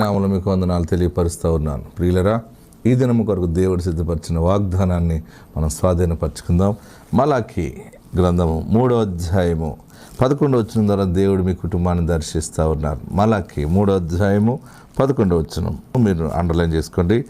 నామలు మీకు వందనాలు తెలియపరుస్తూ ఉన్నాను. ప్రియులరా ఈ దినము కొరకు దేవుడు సిద్ధపరిచిన వాగ్దానాన్ని మనం స్వాధీనపరచుకుందాం. మలాకి గ్రంథము మూడో అధ్యాయము పదకొండు వచ్చిన ద్వారా దేవుడు మీ కుటుంబాన్ని దర్శిస్తూ ఉన్నారు. మలాకి మూడో అధ్యాయము పదకొండు వచ్చిన మీరు అండర్లైన్ చేసుకోండి.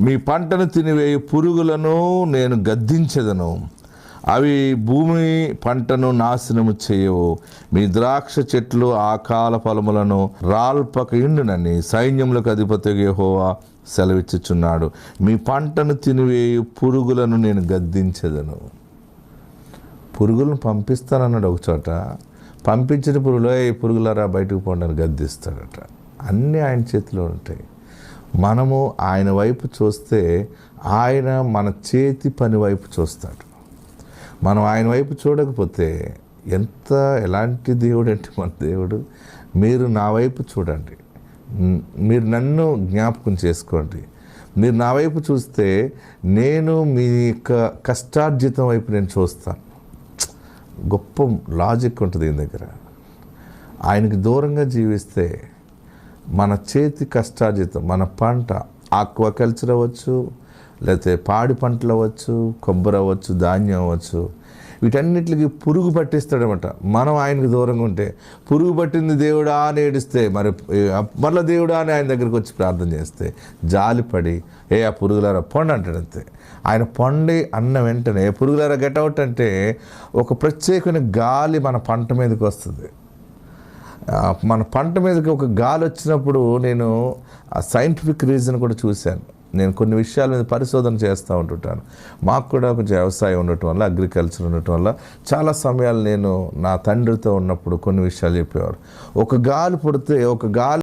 మీ పంటను తినివేయు పురుగులను నేను గద్దించదను. అవి భూమి పంటను నాశనము చేయవు. మీ ద్రాక్ష చెట్లు ఆకాల ఫలములను రాల్పక ఇండునని సైన్యములకు అధిపతి యహోవా సెలవిచ్చుచున్నాడు. మీ పంటను తినివేయు పురుగులను నేను గద్దించదను. పురుగులను పంపిస్తానన్నాడు ఒక చోట. పంపించిన పురుగులో ఈ పురుగులరా బయటకు పోండి గద్దిస్తాడట. అన్నీ ఆయన చేతిలో ఉంటాయి. మనము ఆయన వైపు చూస్తే ఆయన మన చేతి పని వైపు చూస్తాడు. మనం ఆయన వైపు చూడకపోతే ఎంత ఎలాంటి దేవుడు అంటే మన దేవుడు? మీరు నా వైపు చూడండి. మీరు నన్ను జ్ఞాపకం చేసుకోండి. మీరు నా వైపు చూస్తే నేను మీ యొక్క కష్టార్జితం వైపు నేను చూస్తాను. గొప్ప లాజిక్ ఉంటుంది దీని దగ్గర. ఆయనకి దూరంగా జీవిస్తే మన చేతి కష్టార్జితం మన పంట ఆక్వాకల్చర్ అవ్వచ్చు లేకపోతే పాడి పంటలు అవ్వచ్చు కొబ్బరి అవ్వచ్చు ధాన్యం అవ్వచ్చు వీటన్నిటికి పురుగు పట్టిస్తాడనమాట. మనం ఆయనకు దూరంగా ఉంటే పురుగు పట్టింది దేవుడా అని ఏడిస్తే మరి మళ్ళీ దేవుడా అని ఆయన దగ్గరికి వచ్చి ప్రార్థన చేస్తే జాలిపడి ఏ ఆ పురుగులారా పొండి అంటాడు అంతే. ఆయన పొండి అన్న వెంటనే పురుగులారా గెట్అవుట్ అంటే ఒక ప్రత్యేకమైన గాలి మన పంట మీదకి వస్తుంది. మన పంట మీదకి ఒక గాలి వచ్చినప్పుడు నేను ఆ సైంటిఫిక్ రీజన్ కూడా చూశాను. నేను కొన్ని విషయాల మీద పరిశోధన చేస్తూ ఉంటుంటాను. మాకు కూడా కొంచెం వ్యవసాయం ఉండటం వల్ల అగ్రికల్చర్ ఉండటం వల్ల చాలా సమయాలు నేను నా తండ్రితో ఉన్నప్పుడు కొన్ని విషయాలు చెప్పేవారు ఒక గాలి పుడితే ఒక గాలి